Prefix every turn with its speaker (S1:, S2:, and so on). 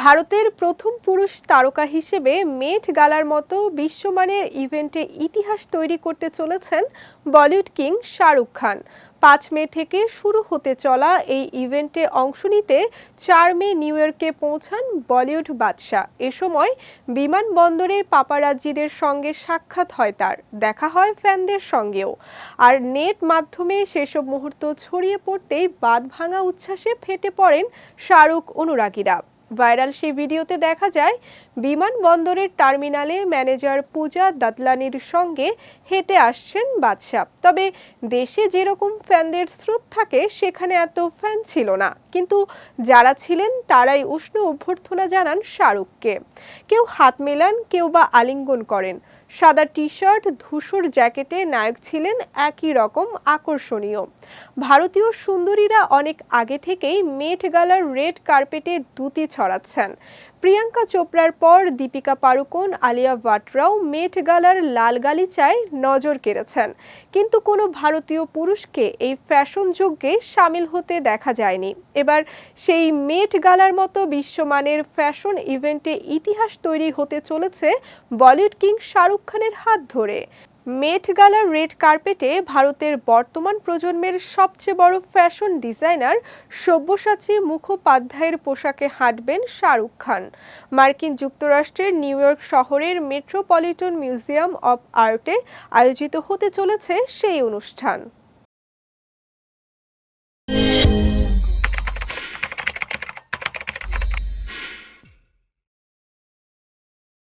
S1: ভারতের প্রথম পুরুষ তারকা হিসেবে মেট গালার মতো বিশ্বমানের ইভেন্টে ইতিহাস তৈরি করতে চলেছেন বলিউড কিং শাহরুখ খান। পাঁচ মে থেকে শুরু হতে চলা এই ইভেন্টে অংশ নিতে চার মে নিউ ইয়র্কে পৌঁছান বলিউড বাদশাহ। এ সময় বিমানবন্দরে পাপারাজ্জিদের সঙ্গে সাক্ষাৎ হয় তার। দেখা হয় ফ্যানদের সঙ্গেও। আর নেট মাধ্যমে সেসব মুহূর্ত ছড়িয়ে পড়তেই বাদ ভাঙা উচ্ছ্বাসে ফেটে পড়েন শাহরুখ অনুরাগীরা। ভাইরাল সেই ভিডিওতে দেখা যায়, বিমানবন্দরের টার্মিনালে ম্যানেজার পূজা দাতলানির সঙ্গে হেঁটে আসছেন বাদশাহ। তবে দেশে যেরকম ফ্যানদের স্রোত থাকে, সেখানে এত ফ্যান ছিল না। কিন্তু যারা ছিলেন তারাই উষ্ণ অভ্যর্থনা জানান শাহরুখকে। কেউ হাত মেলান, কেউ বা আলিঙ্গন করেন। সাদা টি শার্ট ধূসর জ্যাকেটে নায়ক ছিলেন একই রকম আকর্ষণীয়। ভারতীয় সুন্দরীরা অনেক আগে থেকেই মেট গালার রেড কার্পেটে দুতি ছড়াচ্ছেন। প্রিয়াঙ্কা চোপড়ার পর দীপিকা পাড়ুকোন, আলিয়া ভাটরাও মেট গালার লাল গালিচায় নজর কেড়েছেন। কিন্তু কোনো ভারতীয় পুরুষকে এই ফ্যাশন যজ্ঞে সামিল হতে দেখা যায়নি। এবার সেই মেট গালার মতো বিশ্বমানের ফ্যাশন ইভেন্টে ইতিহাস তৈরি হতে চলেছে বলিউড কিং শাহরুখ খানের হাত ধরে। মেট গালার রেড কার্পেটে ভারতের বর্তমান প্রজন্মের সবচেয়ে বড় ফ্যাশন ডিজাইনার সব্যসাচী মুখোপাধ্যায়ের পোশাকে হাঁটবেন শাহরুখ খান। মার্কিন যুক্তরাষ্ট্রের নিউ ইয়র্ক শহরের মেট্রোপলিটন মিউজিয়াম অব আর্টে আয়োজিত হতে চলেছে সেই অনুষ্ঠান।